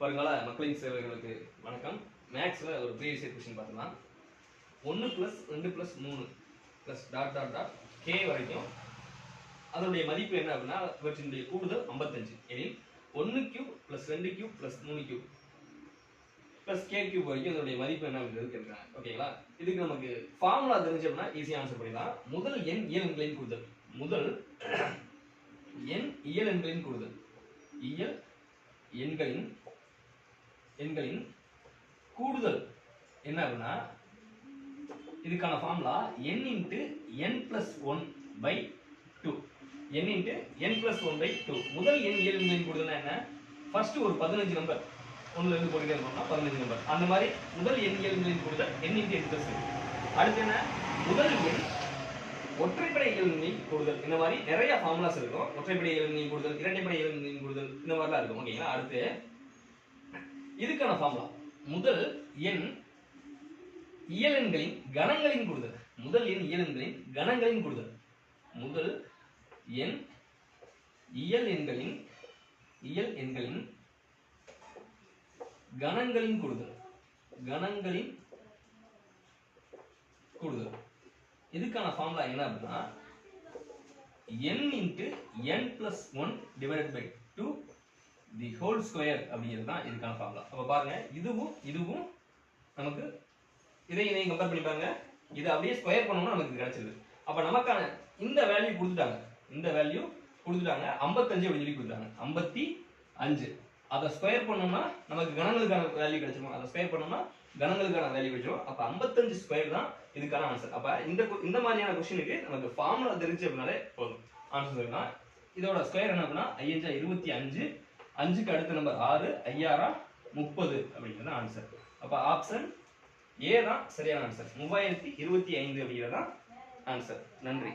வருங்கால மக்களின் சேவைகளுக்கு வணக்கம். மேக்ஸில் ஒரு ப்ரீவியஸ் கொஸ்டின் பார்த்துக்கலாம் ஒன்று ப்ளஸ் ரெண்டு ப்ளஸ் மூணு plus dot dot dot K வரைக்கும் அதனுடைய மதிப்பு என்ன அப்படின்னா இவற்றினுடைய கூடுதல் ஐம்பத்தஞ்சு. எனில் ஒன்று கியூப் ப்ளஸ் ரெண்டு கியூப் ப்ளஸ் மூணு கியூப் ப்ளஸ் கே கியூப் வரைக்கும் இதனுடைய மதிப்பு என்ன அப்படின்றது கேட்குறாங்க. ஓகேங்களா இதுக்கு நமக்கு ஃபார்முலா தெரிஞ்சோம்னா ஈஸியாக ஆன்சர் பண்ணிடலாம் முதல் எண் இயல் எண்களின் கூடுதல். முதல் எண் இயல் எண்களின் கூடுதல். இயல் எண்களின் எண்களின் கூடுதல். என்ன அப்படின்னா இதுக்கான formula n into N plus one by two N into N plus one by two முதல் எண் ஏழு எண்களின் கூடுதல்னா என்ன? ஃபர்ஸ்ட் ஒரு பதினஞ்சு நம்பர் ஒன்றுல இருந்து போட்டுட்டே இருந்தோம்னா பதினஞ்சு நம்பர் அந்த மாதிரி முதல் எண் ஏழு எண்களின் கூடுதல் n இன்ட்டு என் பிளஸ் அடுத்து என்ன? முதல் எண் ஒற்றைப்படை இயல்களின் கூடுதல். இந்த மாதிரி நிறைய ஃபார்முலாஸ் இருக்கும். ஒற்றைப்படை இயல்களின் கூடுதல் இரட்டைப்படை இயல்களின் கூடுதல் இந்த மாதிரிலாம் இருக்கும். ஓகேங்களா அடுத்து இதுக்கான ஃபார்முலா முதல் எண் இயலெண்களின் கணங்களின் கூடுதல். முதல் எண் இயலெண்களின் கணங்களின் கூடுதல். முதல் எண் இயல் எண்களின் இயல் எண்களின் கணங்களின் கூடுதல். கணங்களின் கூடுதல். இதுக்கான ஃபார்முலா என்ன அப்படின்னா n into N plus one divided by two the whole square அப்படிங்கிறது தான் இதுக்கான ஃபார்முலா அப்போ பாருங்க இதுவும் இதுவும் நமக்கு இதை இதை கம்பேர் பண்ணி பாருங்க. இது அப்படியே ஸ்கொயர் பண்ணோம்னா நமக்கு கிடைச்சிருது. அப்போ நமக்கான இந்த வேல்யூ கொடுத்துட்டாங்க. இந்த வேல்யூ கொடுத்துட்டாங்க. ஐம்பத்தஞ்சு அப்படின்னு சொல்லி கொடுத்துட்டாங்க. ஐம்பத்தி அஞ்சு. அதை ஸ்கொயர் பண்ணோம்னா நமக்கு கணங்களுக்கான வேல்யூ கிடைச்சிரும்? அதை ஸ்கொயர் பண்ணோம்னா கணங்களுக்கான வேல்யூ கிடைச்சிரும்? அப்போ ஐம்பத்தஞ்சு ஸ்கொயர் தான் இதுக்கான ஆன்சர் அப்போ இந்த இந்த மாதிரியான கொஸ்டினுக்கு நமக்கு ஃபார்முலா தெரிஞ்சு அப்படின்னாலே போதும். ஆன்சர் சொல்லலாம் இதோட ஸ்கொயர் என்ன அப்படின்னா ஐயஞ்சா இருபத்தி அஞ்சு அஞ்சுக்கு அடுத்த நம்பர் ஆறு ஐயாயிரம் முப்பது அப்படிங்கிறது ஆன்சர் அப்போ ஆப்ஷன் ஏ தான் சரியான ஆன்சர் மூவாயிரத்தி இருபத்தி ஐந்து அப்படிங்கிறது தான் ஆன்சர் நன்றி.